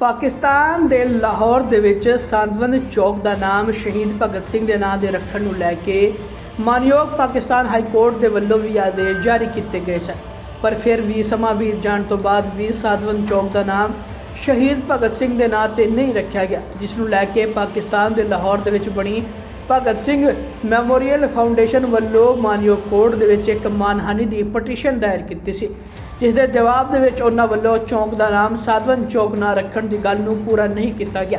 ਪਾਕਿਸਤਾਨ ਦੇ ਲਾਹੌਰ ਦੇ ਵਿੱਚ ਸੰਦਵਨ ਚੌਕ ਦਾ ਨਾਮ ਸ਼ਹੀਦ ਭਗਤ ਸਿੰਘ ਦੇ ਨਾਂ ਦੇ ਰੱਖਣ ਨੂੰ ਲੈ ਕੇ ਮਾਨਯੋਗ ਪਾਕਿਸਤਾਨ ਹਾਈ ਕੋਰਟ ਦੇ ਵੱਲੋਂ ਵੀ ਆਦੇਸ਼ ਜਾਰੀ ਕੀਤੇ ਗਏ ਸਨ। ਪਰ ਫਿਰ ਵੀ ਸਮਾਂ ਬੀਤ ਜਾਣ ਤੋਂ ਬਾਅਦ ਵੀ ਸੰਦਵਨ ਚੌਕ ਦਾ ਨਾਮ ਸ਼ਹੀਦ ਭਗਤ ਸਿੰਘ ਦੇ ਨਾਂ ਤੇ ਨਹੀਂ ਰੱਖਿਆ ਗਿਆ, ਜਿਸ ਨੂੰ ਲੈ ਕੇ ਪਾਕਿਸਤਾਨ ਦੇ ਲਾਹੌਰ ਦੇ ਵਿੱਚ ਬਣੀ ਭਗਤ ਸਿੰਘ ਮੈਮੋਰੀਅਲ ਫਾਊਂਡੇਸ਼ਨ ਵੱਲੋਂ ਮਾਨਯੋਗ ਕੋਰਟ ਦੇ ਵਿੱਚ ਇੱਕ ਮਾਨਹਾਨੀ ਦੀ ਪਟੀਸ਼ਨ ਦਾਇਰ ਕੀਤੀ ਸੀ। ਜਿਸ ਦੇ ਜਵਾਬ ਦੇ ਵਿੱਚ ਉਹਨਾਂ ਵੱਲੋਂ ਚੌਂਕ ਦਾ ਨਾਮ ਸਾਧਵਨ ਚੌਕ ਨਾ ਰੱਖਣ ਦੀ ਗੱਲ ਨੂੰ ਪੂਰਾ ਨਹੀਂ ਕੀਤਾ ਗਿਆ,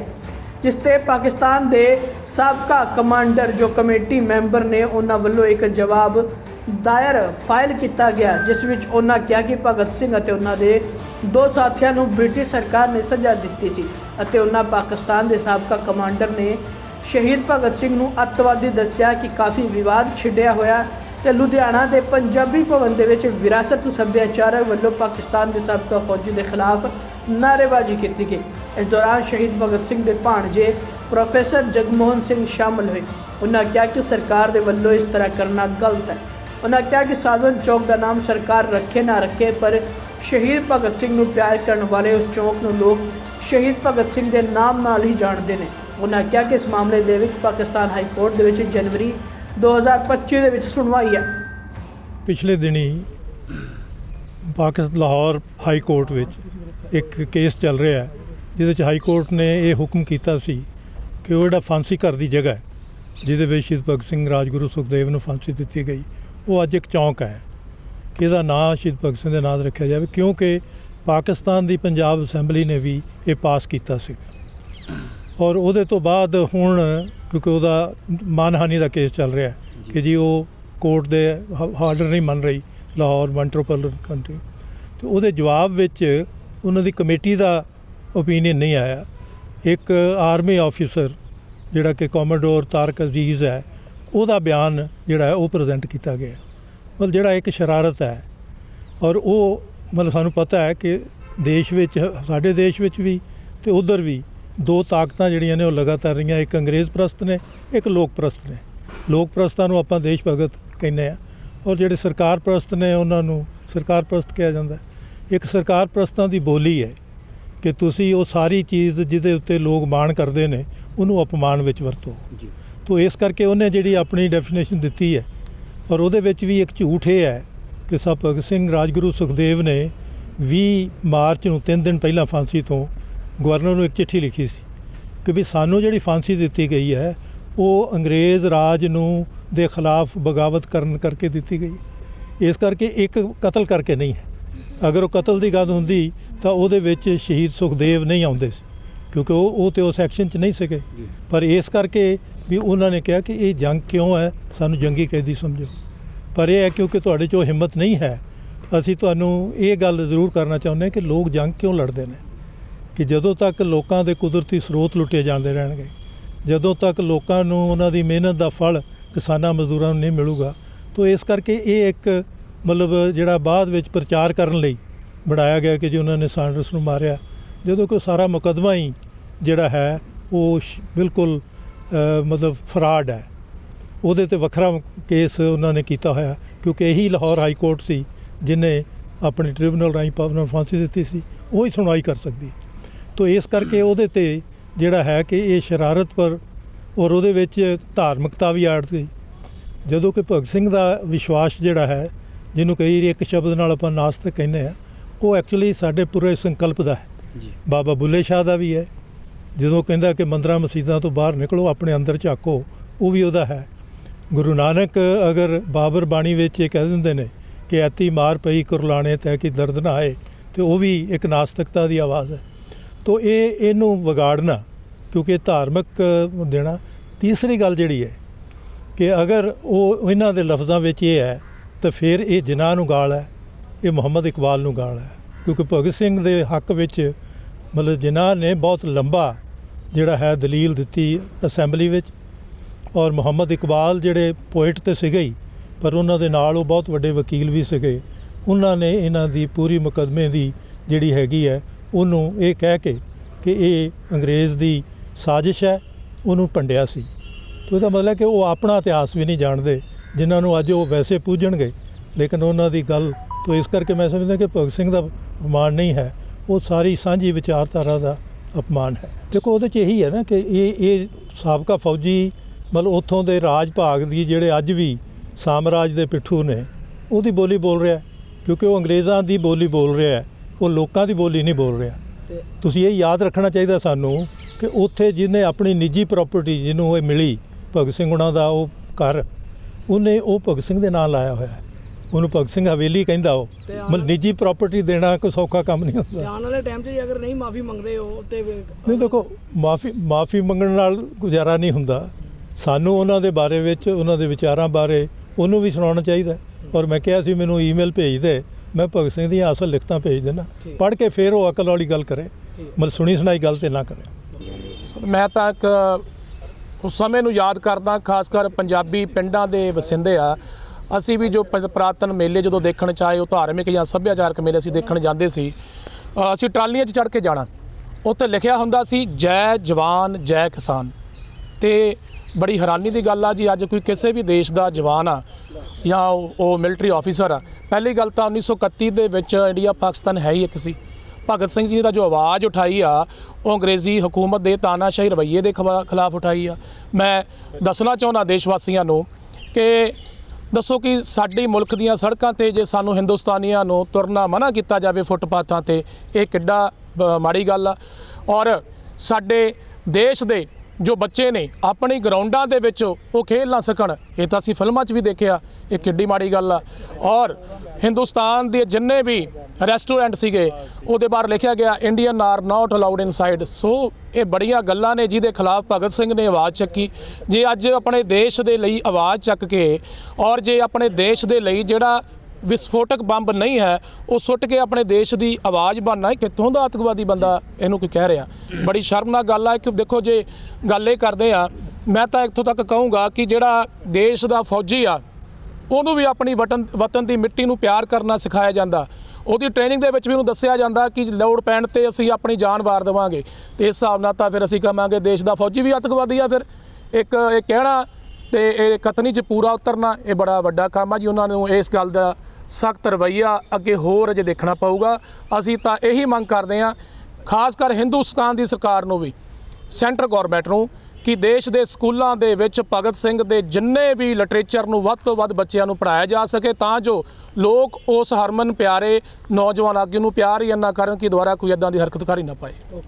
ਜਿਸ ਤੇ ਪਾਕਿਸਤਾਨ ਦੇ ਸਾਬਕਾ ਕਮਾਂਡਰ ਜੋ ਕਮੇਟੀ ਮੈਂਬਰ ਨੇ ਉਹਨਾਂ ਵੱਲੋਂ ਇੱਕ ਜਵਾਬ ਦਾਇਰ ਫਾਈਲ ਕੀਤਾ ਗਿਆ, ਜਿਸ ਵਿੱਚ ਉਹਨਾਂ ਕਿਹਾ ਕਿ ਭਗਤ ਸਿੰਘ ਅਤੇ ਉਹਨਾਂ ਦੇ ਦੋ ਸਾਥੀਆਂ ਨੂੰ ਬ੍ਰਿਟਿਸ਼ ਸਰਕਾਰ ਨੇ ਸਜ਼ਾ ਦਿੱਤੀ ਸੀ ਅਤੇ ਉਹਨਾਂ ਪਾਕਿਸਤਾਨ ਦੇ ਸਾਬਕਾ ਕਮਾਂਡਰ ਨੇ ਸ਼ਹੀਦ ਭਗਤ ਸਿੰਘ ਨੂੰ ਅੱਤਵਾਦੀ ਦੱਸਿਆ ਕਿ ਕਾਫੀ ਵਿਵਾਦ ਛਿੜਿਆ ਹੋਇਆ ਤੇ ਲੁਧਿਆਣਾ ਦੇ ਪੰਜਾਬੀ ਭਵਨ ਦੇ ਵਿੱਚ ਵਿਰਾਸਤ ਸੱਭਿਆਚਾਰਕ ਵੱਲੋਂ ਪਾਕਿਸਤਾਨ ਦੇ ਸਾਬਕਾ ਫੌਜੀ ਦੇ ਖਿਲਾਫ ਨਾਅਰੇਬਾਜ਼ੀ ਕੀਤੀ ਗਈ। ਇਸ ਦੌਰਾਨ ਸ਼ਹੀਦ ਭਗਤ ਸਿੰਘ ਦੇ ਭਾਣਜੇ ਪ੍ਰੋਫੈਸਰ ਜਗਮੋਹਨ ਸਿੰਘ ਸ਼ਾਮਲ ਹੋਏ। ਉਹਨਾਂ ਕਿਹਾ ਕਿ ਸਰਕਾਰ ਦੇ ਵੱਲੋਂ ਇਸ ਤਰ੍ਹਾਂ ਕਰਨਾ ਗਲਤ ਹੈ। ਉਹਨਾਂ ਕਿਹਾ ਕਿ ਸਾਧਨ ਚੌਕ ਦਾ ਨਾਮ ਸਰਕਾਰ ਰੱਖੇ ਨਾ ਰੱਖੇ, ਪਰ ਸ਼ਹੀਦ ਭਗਤ ਸਿੰਘ ਨੂੰ ਪਿਆਰ ਕਰਨ ਵਾਲੇ ਉਸ ਚੌਕ ਨੂੰ ਲੋਕ ਸ਼ਹੀਦ ਭਗਤ ਸਿੰਘ ਦੇ ਨਾਮ ਨਾਲ ਹੀ ਜਾਣਦੇ ਨੇ। ਉਹਨਾਂ ਕਿਹਾ ਕਿ ਇਸ ਮਾਮਲੇ ਦੇ ਵਿੱਚ ਪਾਕਿਸਤਾਨ ਹਾਈ ਕੋਰਟ ਦੇ ਵਿੱਚ ਜਨਵਰੀ 2025 ਦੇ ਵਿੱਚ ਸੁਣਵਾਈ ਹੈ। ਪਿਛਲੇ ਦਿਨੀ ਪਾਕਿਸਤਾਨ ਲਾਹੌਰ ਹਾਈ ਕੋਰਟ ਵਿੱਚ ਇੱਕ ਕੇਸ ਚੱਲ ਰਿਹਾ ਹੈ, ਜਿਹਦੇ ਵਿੱਚ ਹਾਈ ਕੋਰਟ ਨੇ ਇਹ ਹੁਕਮ ਕੀਤਾ ਸੀ ਕਿ ਉਹ ਜਿਹੜਾ ਫਾਂਸੀ ਘਰ ਦੀ ਜਗ੍ਹਾ ਹੈ, ਜਿਹਦੇ ਵਿੱਚ ਸ਼ਹੀਦ ਭਗਤ ਸਿੰਘ ਰਾਜਗੁਰੂ ਸੁਖਦੇਵ ਨੂੰ ਫਾਂਸੀ ਦਿੱਤੀ ਗਈ, ਉਹ ਅੱਜ ਇੱਕ ਚੌਂਕ ਹੈ ਕਿ ਇਹਦਾ ਨਾਂ ਸ਼ਹੀਦ ਭਗਤ ਸਿੰਘ ਦੇ ਨਾਂ ਤੇ ਰੱਖਿਆ ਜਾਵੇ, ਕਿਉਂਕਿ ਪਾਕਿਸਤਾਨ ਦੀ ਪੰਜਾਬ ਅਸੈਂਬਲੀ ਨੇ ਵੀ ਇਹ ਪਾਸ ਕੀਤਾ ਸੀ। ਔਰ ਉਹਦੇ ਤੋਂ ਬਾਅਦ ਹੁਣ ਕਿਉਂਕਿ ਉਹਦਾ ਮਾਨਹਾਨੀ ਦਾ ਕੇਸ ਚੱਲ ਰਿਹਾ ਹੈ ਕਿ ਜੀ ਉਹ ਕੋਰਟ ਦੇ ਆਰਡਰ ਨਹੀਂ ਮੰਨ ਰਹੀ ਲਾਹੌਰ ਮੈਟਰੋਪੋਲੀਟਨ ਕੰਟਰੀ। ਤੇ ਉਹਦੇ ਜਵਾਬ ਵਿੱਚ ਉਹਨਾਂ ਦੀ ਕਮੇਟੀ ਦਾ ਓਪੀਨੀਅਨ ਨਹੀਂ ਆਇਆ। ਇੱਕ ਆਰਮੀ ਆਫੀਸਰ ਜਿਹੜਾ ਕਿ ਕੋਮੋਡੋਰ ਤਾਰਕ ਅਜ਼ੀਜ਼ ਹੈ ਉਹਦਾ ਬਿਆਨ ਜਿਹੜਾ ਹੈ ਉਹ ਪ੍ਰੈਜ਼ੈਂਟ ਕੀਤਾ ਗਿਆ। ਮਤਲਬ ਜਿਹੜਾ ਇੱਕ ਸ਼ਰਾਰਤ ਹੈ ਔਰ ਉਹ ਮਤਲਬ ਸਾਨੂੰ ਪਤਾ ਹੈ ਕਿ ਦੇਸ਼ ਵਿੱਚ ਸਾਡੇ ਦੇਸ਼ ਵਿੱਚ ਵੀ ਤੇ ਉਧਰ ਵੀ ਦੋ ਤਾਕਤਾਂ ਜਿਹੜੀਆਂ ਨੇ ਉਹ ਲਗਾਤਾਰ ਰਹੀਆਂ ਇੱਕ ਅੰਗਰੇਜ਼ ਪ੍ਰਸਤ ਨੇ ਇੱਕ ਲੋਕ ਪ੍ਰਸਤ ਨੇ। ਲੋਕ ਪ੍ਰਸਤਾਂ ਨੂੰ ਆਪਾਂ ਦੇਸ਼ ਭਗਤ ਕਹਿੰਦੇ ਆ ਔਰ ਜਿਹੜੇ ਸਰਕਾਰ ਪ੍ਰਸਤ ਨੇ ਉਹਨਾਂ ਨੂੰ ਸਰਕਾਰ ਪ੍ਰਸਤ ਕਿਹਾ ਜਾਂਦਾ। ਇੱਕ ਸਰਕਾਰ ਪ੍ਰਸਤਾਂ ਦੀ ਬੋਲੀ ਹੈ ਕਿ ਤੁਸੀਂ ਉਹ ਸਾਰੀ ਚੀਜ਼ ਜਿਹਦੇ ਉੱਤੇ ਲੋਕ ਮਾਣ ਕਰਦੇ ਨੇ ਉਹਨੂੰ ਅਪਮਾਨ ਵਿੱਚ ਵਰਤੋ। ਜੀ। ਤੋ ਇਸ ਕਰਕੇ ਉਹਨੇ ਜਿਹੜੀ ਆਪਣੀ ਡੈਫੀਨੇਸ਼ਨ ਦਿੱਤੀ ਹੈ ਔਰ ਉਹਦੇ ਵਿੱਚ ਵੀ ਇੱਕ ਝੂਠ ਇਹ ਹੈ ਕਿ ਸਭ ਭਗਤ ਸਿੰਘ ਰਾਜਗੁਰੂ ਸੁਖਦੇਵ ਨੇ 20 ਮਾਰਚ ਨੂੰ 3 ਦਿਨ ਪਹਿਲਾਂ ਫਾਂਸੀ ਤੋਂ ਗਵਰਨਰ ਨੂੰ ਇੱਕ ਚਿੱਠੀ ਲਿਖੀ ਸੀ ਕਿ ਵੀ ਸਾਨੂੰ ਜਿਹੜੀ ਫਾਂਸੀ ਦਿੱਤੀ ਗਈ ਹੈ ਉਹ ਅੰਗਰੇਜ਼ ਰਾਜ ਨੂੰ ਦੇ ਖਿਲਾਫ ਬਗਾਵਤ ਕਰਨ ਕਰਕੇ ਦਿੱਤੀ ਗਈ। ਇਸ ਕਰਕੇ ਇੱਕ ਕਤਲ ਕਰਕੇ ਨਹੀਂ ਹੈ। ਅਗਰ ਉਹ ਕਤਲ ਦੀ ਗੱਲ ਹੁੰਦੀ ਤਾਂ ਉਹਦੇ ਵਿੱਚ ਸ਼ਹੀਦ ਸੁਖਦੇਵ ਨਹੀਂ ਆਉਂਦੇ ਸੀ ਕਿਉਂਕਿ ਉਹ ਉਹ ਤੇ ਉਹ ਸੈਕਸ਼ਨ 'ਚ ਨਹੀਂ ਜੀ। ਪਰ ਇਸ ਕਰਕੇ ਵੀ ਉਹਨਾਂ ਨੇ ਕਿਹਾ ਕਿ ਇਹ ਜੰਗ ਕਿਉਂ ਹੈ ਸਾਨੂੰ ਜੰਗੀ ਕੈਦੀ ਸਮਝੋ। ਪਰ ਇਹ ਹੈ ਕਿਉਂਕਿ ਤੁਹਾਡੇ 'ਚ ਉਹ ਹਿੰਮਤ ਨਹੀਂ ਹੈ ਅਸੀਂ ਤੁਹਾਨੂੰ ਇਹ ਗੱਲ ਜ਼ਰੂਰ ਕਰਨਾ ਚਾਹੁੰਦੇ ਹਾਂ ਕਿ ਲੋਕ ਜੰਗ ਕਿਉਂ ਲੜਦੇ ਨੇ। ਕਿ ਜਦੋਂ ਤੱਕ ਲੋਕਾਂ ਦੇ ਕੁਦਰਤੀ ਸਰੋਤ ਲੁੱਟੇ ਜਾਂਦੇ ਰਹਿਣਗੇ, ਜਦੋਂ ਤੱਕ ਲੋਕਾਂ ਨੂੰ ਉਹਨਾਂ ਦੀ ਮਿਹਨਤ ਦਾ ਫਲ ਕਿਸਾਨਾਂ ਮਜ਼ਦੂਰਾਂ ਨੂੰ ਨਹੀਂ ਮਿਲੂਗਾ, ਤਾਂ ਇਸ ਕਰਕੇ ਇਹ ਇੱਕ ਮਤਲਬ ਜਿਹੜਾ ਬਾਅਦ ਵਿੱਚ ਪ੍ਰਚਾਰ ਕਰਨ ਲਈ ਬਣਾਇਆ ਗਿਆ ਕਿ ਜੀ ਉਹਨਾਂ ਨੇ ਸਾਂਡਰਸ ਨੂੰ ਮਾਰਿਆ, ਜਦੋਂ ਕੋਈ ਸਾਰਾ ਮੁਕੱਦਮਾ ਹੀ ਜਿਹੜਾ ਹੈ, ਉਹ ਸ਼- ਬਿਲਕੁਲ ਮਤਲਬ ਫਰਾਡ ਹੈ। ਉਹਦੇ ਤੇ ਵੱਖਰਾ ਕੇਸ ਉਹਨਾਂ ਨੇ ਕੀਤਾ ਹੋਇਆ, ਕਿਉਂਕਿ ਇਹੀ ਲਾਹੌਰ ਹਾਈ ਕੋਰਟ ਸੀ, ਜਿਨੇ ਆਪਣੀ ਟ੍ਰਿਬਿਊਨਲ ਰਾਹੀਂ ਪਾਵਨ ਫਾਂਸੀ ਦਿੱਤੀ ਸੀ, ਉਹ ਹੀ ਸੁਣਵਾਈ ਕਰ ਸਕਦੀ। ਤੋ ਇਸ ਕਰਕੇ ਉਹਦੇ ਤੇ ਜਿਹੜਾ ਹੈ ਕਿ ਇਹ ਸ਼ਰਾਰਤ ਪਰ ਔਰ ਉਹਦੇ ਵਿੱਚ ਧਾਰਮਿਕਤਾ ਵੀ ਆੜ ਸੀ ਜਦੋਂ ਕਿ ਭਗਤ ਸਿੰਘ ਦਾ ਵਿਸ਼ਵਾਸ ਜਿਹੜਾ ਹੈ ਜਿਹਨੂੰ ਕਈ ਵਾਰੀ ਇੱਕ ਸ਼ਬਦ ਨਾਲ ਆਪਾਂ ਨਾਸਤਿਕ ਕਹਿੰਦੇ ਆ ਉਹ ਐਕਚੁਅਲੀ ਸਾਡੇ ਪੂਰੇ ਸੰਕਲਪ ਦਾ ਹੈ। ਜੀ। ਬਾਬਾ ਬੁੱਲੇ ਸ਼ਾਹ ਦਾ ਵੀ ਹੈ। ਜਦੋਂ ਕਹਿੰਦਾ ਕਿ ਮੰਦਰਾਂ ਮਸਜਿਦਾਂ ਤੋਂ ਬਾਹਰ ਨਿਕਲੋ ਆਪਣੇ ਅੰਦਰ ਝਾਕੋ ਉਹ ਵੀ ਉਹਦਾ ਹੈ। ਗੁਰੂ ਨਾਨਕ ਅਗਰ ਬਾਬਰ ਬਾਣੀ ਵਿੱਚ ਇਹ ਕਹਿ ਦਿੰਦੇ ਨੇ ਕਿ ਐਤੀ ਮਾਰ ਪਈ ਕੁਰਲਾਣੇ ਤੈ ਕਿ ਦਰਦ ਨਾ ਆਏ ਤੇ ਉਹ ਵੀ ਇੱਕ ਨਾਸਤਿਕਤਾ ਦੀ ਆਵਾਜ਼ ਹੈ। ਤੋ ਇਹ ਇਹਨੂੰ ਵਿਗਾੜਨਾ, ਕਿਉਂਕਿ ਇਹ ਧਾਰਮਿਕ ਦੇਣਾ। ਤੀਸਰੀ ਗੱਲ ਜਿਹੜੀ ਹੈ ਕਿ ਅਗਰ ਉਹ ਇਹਨਾਂ ਦੇ ਲਫ਼ਜ਼ਾਂ ਵਿੱਚ ਇਹ ਹੈ, ਤਾਂ ਫਿਰ ਇਹ ਜਿਨ੍ਹਾਂ ਨੂੰ ਗਾਲ ਹੈ, ਇਹ ਮੁਹੰਮਦ ਇਕਬਾਲ ਨੂੰ ਗਾਲ ਹੈ। ਕਿਉਂਕਿ ਭਗਤ ਸਿੰਘ ਦੇ ਹੱਕ ਵਿੱਚ, ਮਤਲਬ ਜਿਨ੍ਹਾਂ ਨੇ ਬਹੁਤ ਲੰਬਾ ਜਿਹੜਾ ਹੈ ਦਲੀਲ ਦਿੱਤੀ ਅਸੈਂਬਲੀ ਵਿੱਚ, ਔਰ ਮੁਹੰਮਦ ਇਕਬਾਲ ਜਿਹੜੇ ਪੋਇਟ ਤੇ ਸੀਗੇ ਹੀ, ਪਰ ਉਹਨਾਂ ਦੇ ਨਾਲ ਉਹ ਬਹੁਤ ਵੱਡੇ ਵਕੀਲ ਵੀ ਸੀਗੇ। ਉਹਨਾਂ ਨੇ ਇਹਨਾਂ ਦੀ ਪੂਰੀ ਮੁਕੱਦਮੇ ਦੀ ਜਿਹੜੀ ਹੈਗੀ ਹੈ ਉਹਨੂੰ ਇਹ ਕਹਿ ਕੇ ਕਿ ਇਹ ਅੰਗਰੇਜ਼ ਦੀ ਸਾਜ਼ਿਸ਼ ਹੈ, ਉਹਨੂੰ ਭੰਡਿਆ ਸੀ। ਤੇ ਉਹਦਾ ਮਤਲਬ ਕਿ ਉਹ ਆਪਣਾ ਇਤਿਹਾਸ ਵੀ ਨਹੀਂ ਜਾਣਦੇ, ਜਿਨ੍ਹਾਂ ਨੂੰ ਅੱਜ ਉਹ ਵੈਸੇ ਪੂਜਣਗੇ। ਲੇਕਿਨ ਉਹਨਾਂ ਦੀ ਗੱਲ ਤੋਂ ਇਸ ਕਰਕੇ ਮੈਂ ਸਮਝਦਾ ਕਿ ਭਗਤ ਸਿੰਘ ਦਾ ਅਪਮਾਨ ਨਹੀਂ ਹੈ, ਉਹ ਸਾਰੀ ਸਾਂਝੀ ਵਿਚਾਰਧਾਰਾ ਦਾ ਅਪਮਾਨ ਹੈ। ਦੇਖੋ, ਉਹਦੇ ਚ ਇਹੀ ਹੈ ਨਾ ਕਿ ਇਹ ਇਹ ਸਾਬਕਾ ਫੌਜੀ, ਮਤਲਬ ਉੱਥੋਂ ਦੇ ਰਾਜ ਭਾਗ ਦੀ ਜਿਹੜੇ ਅੱਜ ਵੀ ਸਾਮਰਾਜ ਦੇ ਪਿੱਠੂ ਨੇ, ਉਹਦੀ ਬੋਲੀ ਬੋਲ ਰਿਹਾ ਕਿਉਂਕਿ ਉਹ ਅੰਗਰੇਜ਼ਾਂ ਦੀ ਬੋਲੀ ਬੋਲ ਰਿਹਾ ਹੈ। ਉਹ ਲੋਕਾਂ ਦੀ ਬੋਲੀ ਨਹੀਂ ਬੋਲ ਰਿਹਾ। ਤੁਸੀਂ ਇਹ ਯਾਦ ਰੱਖਣਾ ਚਾਹੀਦਾ ਸਾਨੂੰ ਕਿ ਉੱਥੇ ਜਿਹਨੇ ਆਪਣੀ ਨਿੱਜੀ ਪ੍ਰਾਪਰਟੀ ਜਿਹਨੂੰ ਇਹ ਮਿਲੀ ਭਗਤ ਸਿੰਘ ਉਹਨਾਂ ਦਾ ਉਹ ਘਰ ਉਹਨੇ ਉਹ ਭਗਤ ਸਿੰਘ ਦੇ ਨਾਂ ਲਾਇਆ ਹੋਇਆ। ਹੈ ਉਹਨੂੰ ਭਗਤ ਸਿੰਘ ਹਵੇਲੀ ਕਹਿੰਦਾ ਉਹ। ਮਤਲਬ ਨਿੱਜੀ ਪ੍ਰਾਪਰਟੀ ਦੇਣਾ ਕੋਈ ਸੌਖਾ ਕੰਮ ਨਹੀਂ ਹੁੰਦਾ। ਆਉਣ ਵਾਲੇ ਟਾਈਮ 'ਚ ਜੇ ਅਗਰ ਨਹੀਂ ਮਾਫੀ ਮੰਗਦੇ ਹੋ ਤੇ ਨਹੀਂ ਦੇਖੋ ਮਾਫੀ ਮਾਫੀ ਮੰਗਣ ਨਾਲ ਗੁਜ਼ਾਰਾ ਨਹੀਂ ਹੁੰਦਾ। ਸਾਨੂੰ ਉਹਨਾਂ ਦੇ ਬਾਰੇ ਵਿੱਚ ਉਹਨਾਂ ਦੇ ਵਿਚਾਰਾਂ ਬਾਰੇ ਉਹਨੂੰ ਵੀ ਸੁਣਾਉਣਾ ਚਾਹੀਦਾ। ਔਰ ਮੈਂ ਕਿਹਾ ਸੀ ਮੈਨੂੰ ਈਮੇਲ ਭੇਜ ਦੇ। ਮੈਂ ਭਗਤ ਸਿੰਘ ਦੀਆਂ ਅਸਲ ਲਿਖਤਾਂ ਭੇਜ ਦੇਣਾ ਠੀਕ। ਪੜ੍ਹ ਕੇ ਫਿਰ ਉਹ ਅਕਲ ਵਾਲੀ ਗੱਲ ਕਰੇ। ਮਤਲਬ ਸੁਣੀ ਸੁਣਾਈ ਗੱਲ ਤੇ ਨਾ ਕਰੇ। ਮੈਂ ਤਾਂ ਇੱਕ ਉਸ ਸਮੇਂ ਨੂੰ ਯਾਦ ਕਰਦਾ ਖਾਸ ਕਰ ਪੰਜਾਬੀ ਪਿੰਡਾਂ ਦੇ ਵਸਿੰਦੇ ਆ। ਅਸੀਂ ਵੀ ਜੋ ਪੁਰਾਤਨ ਮੇਲੇ ਜਦੋਂ ਦੇਖਣ ਚਾਹੇ ਉਹ ਧਾਰਮਿਕ ਜਾਂ ਸੱਭਿਆਚਾਰਕ ਮੇਲੇ ਅਸੀਂ ਦੇਖਣ ਜਾਂਦੇ ਸੀ। ਅਸੀਂ ਟਰਾਲੀਆਂ 'ਚ ਚੜ੍ਹ ਕੇ ਜਾਣਾ। ਉੱਤੇ ਲਿਖਿਆ ਹੁੰਦਾ ਸੀ ਜੈ ਜਵਾਨ ਜੈ ਕਿਸਾਨ। ਤੇ ਬੜੀ ਹੈਰਾਨੀ ਦੀ ਗੱਲ ਆ ਜੀ, ਅੱਜ ਕੋਈ ਕਿਸੇ ਵੀ ਦੇਸ਼ ਦਾ ਜਵਾਨ ਆ ਜਾਂ ਉਹ ਮਿਲਟਰੀ ਆਫੀਸਰ ਆ, ਪਹਿਲੀ ਗੱਲ ਤਾਂ 1931 ਦੇ ਵਿੱਚ ਇੰਡੀਆ ਪਾਕਿਸਤਾਨ ਹੈ ਹੀ ਇੱਕ ਸੀ। ਭਗਤ ਸਿੰਘ ਜੀ ਦਾ ਜੋ ਆਵਾਜ਼ ਉਠਾਈ ਆ, ਉਹ ਅੰਗਰੇਜ਼ੀ ਹਕੂਮਤ ਦੇ ਤਾਨਾਸ਼ਾਹੀ ਰਵੱਈਏ ਦੇ ਖਵਾ- ਖਿਲਾਫ ਉਠਾਈ ਆ। ਮੈਂ ਦੱਸਣਾ ਚਾਹੁੰਦਾ ਦੇਸ਼ ਵਾਸੀਆਂ ਨੂੰ ਕਿ ਦੱਸੋ ਕਿ ਸਾਡੀ ਮੁਲਕ ਦੀਆਂ ਸੜਕਾਂ ਤੇ ਜੇ ਸਾਨੂੰ ਹਿੰਦੁਸਤਾਨੀਆਂ ਨੂੰ ਤੁਰਨਾ ਮਨਾ ਕੀਤਾ ਜਾਵੇ ਫੁੱਟਪਾਥਾਂ ਤੇ, ਇਹ ਕਿੱਡਾ ਮਾੜੀ ਗੱਲ ਆ। ਔਰ ਸਾਡੇ ਦੇਸ਼ ਦੇ ਜੋ ਬੱਚੇ ਨੇ ਆਪਣੀ ਗਰਾਊਂਡਾਂ ਦੇ ਵਿੱਚ ਉਹ ਖੇਲ ਨਾ ਸਕਣ। ਇਹ ਤਾਂ ਅਸੀਂ ਫਿਲਮਾਂ 'ਚ ਵੀ ਦੇਖਿਆ, ਇਹ ਕਿੱਡੀ ਮਾੜੀ ਗੱਲ ਆ। ਔਰ ਹਿੰਦੁਸਤਾਨ ਦੇ ਜਿੰਨੇ ਵੀ ਰੈਸਟੋਰੈਂਟ ਸੀਗੇ, ਉਹਦੇ ਬਾਹਰ ਲਿਖਿਆ ਗਿਆ Indian are not allowed inside so ਇਹ ਬੜੀਆਂ ਗੱਲਾਂ ਨੇ ਜਿਹਦੇ ਖਿਲਾਫ ਭਗਤ ਸਿੰਘ ਨੇ ਆਵਾਜ਼ ਚੱਕੀ। ਜੇ ਅੱਜ ਆਪਣੇ ਦੇਸ਼ ਦੇ ਲਈ ਆਵਾਜ਼ ਚੱਕ ਕੇ ਔਰ ਜੇ ਆਪਣੇ ਦੇਸ਼ ਦੇ ਲਈ ਜਿਹੜਾ ਵਿਸਫੋਟਕ ਬੰਬ ਨਹੀਂ ਹੈ, ਉਹ ਸੁੱਟ ਕੇ ਆਪਣੇ ਦੇਸ਼ ਦੀ ਆਵਾਜ਼ ਬਣਨਾ ਇਹ ਕਿੱਥੋਂ ਦਾ ਆਤੰਕਵਾਦੀ ਬੰਦਾ ਇਹਨੂੰ ਕੋਈ ਕਹਿ ਰਿਹਾ? ਬੜੀ ਸ਼ਰਮਨਾਕ ਗੱਲ ਆ। ਕਿ ਦੇਖੋ ਜੇ ਗੱਲ ਇਹ ਕਰਦੇ ਆ, ਮੈਂ ਤਾਂ ਇੱਥੋਂ ਤੱਕ ਕਹੂੰਗਾ ਕਿ ਜਿਹੜਾ ਦੇਸ਼ ਦਾ ਫੌਜੀ ਆ, ਉਹਨੂੰ ਵੀ ਆਪਣੀ ਵਤਨ ਵਤਨ ਦੀ ਮਿੱਟੀ ਨੂੰ ਪਿਆਰ ਕਰਨਾ ਸਿਖਾਇਆ ਜਾਂਦਾ। ਉਹਦੀ ਟ੍ਰੇਨਿੰਗ ਦੇ ਵਿੱਚ ਵੀ ਉਹਨੂੰ ਦੱਸਿਆ ਜਾਂਦਾ ਕਿ ਲੋੜ ਪੈਣ ਤੇ ਅਸੀਂ ਆਪਣੀ ਜਾਨ ਵਾਰ ਦੇਵਾਂਗੇ। ਤੇ ਇਸ ਹਿਸਾਬ ਨਾਲ ਤਾਂ ਫਿਰ ਅਸੀਂ ਕਹਾਂਗੇ, ਦੇਸ਼ ਦਾ ਫੌਜੀ ਵੀ ਆਤੰਕਵਾਦੀ ਆ ਫਿਰ। ਇੱਕ ਇਹ ਕਹਿਣਾ ਤੇ ਇਹ ਕਤਨੀ 'ਚ ਪੂਰਾ ਉਤਰਨਾ, ਇਹ ਬੜਾ ਵੱਡਾ ਕੰਮ ਆ ਜੀ ਉਹਨਾਂ ਨੂੰ ਇਸ ਗੱਲ ਦਾ ਸਖਤ ਰਵੱਈਆ ਅੱਗੇ ਹੋਰ ਅਜੇ ਦੇਖਣਾ ਪਊਗਾ। ਅਸੀਂ ਤਾਂ ਇਹੀ ਮੰਗ ਕਰਦੇ ਹਾਂ, ਖਾਸ ਕਰ ਹਿੰਦੁਸਤਾਨ ਦੀ ਸਰਕਾਰ ਨੂੰ ਵੀ, ਸੈਂਟਰ ਗਵਰਨਮੈਂਟ ਨੂੰ, ਕਿ ਦੇਸ਼ ਦੇ ਸਕੂਲਾਂ ਦੇ ਵਿੱਚ ਭਗਤ ਸਿੰਘ ਦੇ ਜਿੰਨੇ ਵੀ ਲਿਟਰੇਚਰ ਨੂੰ ਵੱਧ ਤੋਂ ਵੱਧ ਬੱਚਿਆਂ ਨੂੰ ਪੜਾਇਆ ਜਾ ਸਕੇ, ਤਾਂ ਜੋ ਲੋਕ ਉਸ ਹਰਮਨ ਪਿਆਰੇ ਨੌਜਵਾਨ ਆਗੂ ਨੂੰ ਪਿਆਰ ਹੀ ਇੰਨਾ ਕਰਨ ਕਿ ਦੁਬਾਰਾ ਕੋਈ ਇਦਾਂ ਦੀ ਹਰਕਤ ਕਰ ਹੀ ਨਾ ਪਾਏ।